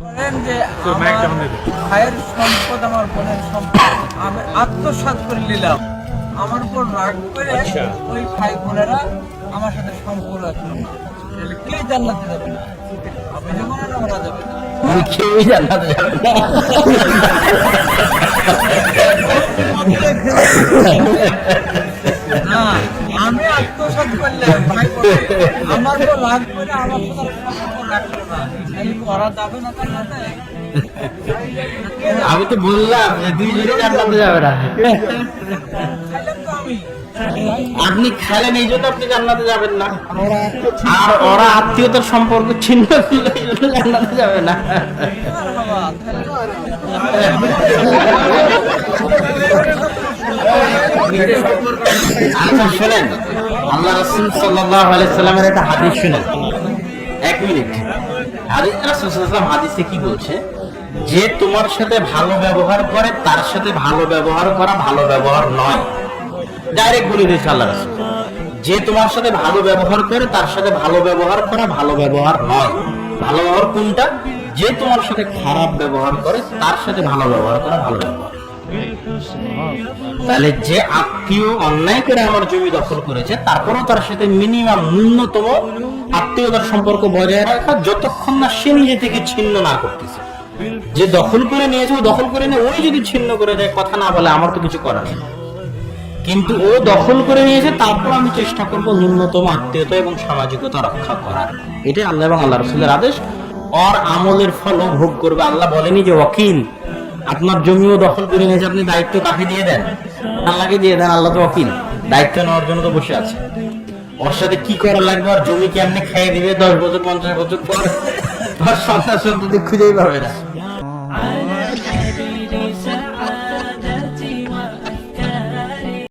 বলেন যে ভাইয়ের সম্পদ আমার বোনের সম্পদ আমি আত্মসাৎ করে নিলাম। আমার উপর রাগ করে ওই ভাই বোনেরা আমার সাথে সম্পর্ক রাখল কে জান্নাতে যাবে না। আপনি যেমন আর যাবে না। কেউই জান্নাতে যাবে না। আমি তো বললাম দুইজনে জান্নাতে যাবে না। আপনি খেলেন, এই জন্য আপনি জান্নাতে যাবেন না। আর ওরা আত্মীয়তার সম্পর্ক ছিন্ন করলে জান্নাতে যাবে না। আচ্ছা শোনেন আল্লাহ রসুল সাল্লাহ আলাইসাল্লামের একটা হাদিস শুনেন। এক মিনিট। হাদিস রাসূল সাল্লাল্লাহু হাদিসে কি বলছে? যে তোমার সাথে ভালো ব্যবহার করে, তার সাথে ভালো ব্যবহার করা ভালো ব্যবহার নয়। ডাইরেক্ট বলে দিয়েছে আল্লাহ রসুল। যে তোমার সাথে ভালো ব্যবহার করে, তার সাথে ভালো ব্যবহার করা ভালো ব্যবহার নয়। ভালো ব্যবহার কোনটা? যে তোমার সাথে খারাপ ব্যবহার করে, তার সাথে ভালো ব্যবহার করা ভালো ব্যবহার। তাহলে যে আত্মীয় অন্যায় করে আমার জমি দখল করেছে, তারপরেও তার সাথে মিনিমাম ন্যূনতম আত্মীয়তার সম্পর্ক বজায় রাখা, যতক্ষণ না সে নিজে থেকে ছিন্ন না করতেছে। যে দখল করে নিয়েছে, ও দখল করে নিয়ে ওই যদি ছিন্ন করে দেয়, কথা না বলে আমার তো কিছু করার নেই। কিন্তু ও দখল করে নিয়েছে, তারপর আমি চেষ্টা করব ন্যূনতম আত্মীয়তা এবং সামাজিকতা রক্ষা করার। এটাই আল্লাহ এবং আল্লাহ রসুলের আদেশ। ওর আমলের ফল ভোগ করবে। আল্লাহ বলেনি যে ওকিল আপনার জমিও দখল করে নিয়েছে, আপনি দায়িত্ব কাকে দিয়ে দেন? আল্লাহকে দিয়ে দেন? আল্লাহ তো অকিল দায়িত্ব নেওয়ার জন্য তো বসে আছে। ওর সাথে কি করা লাগবে? আর জমি কি আপনি খেয়ে দিবে? দশ বছর, পঞ্চাশ বছর পর? আর সন্তান সন্ততি খুঁজেই পাবে না।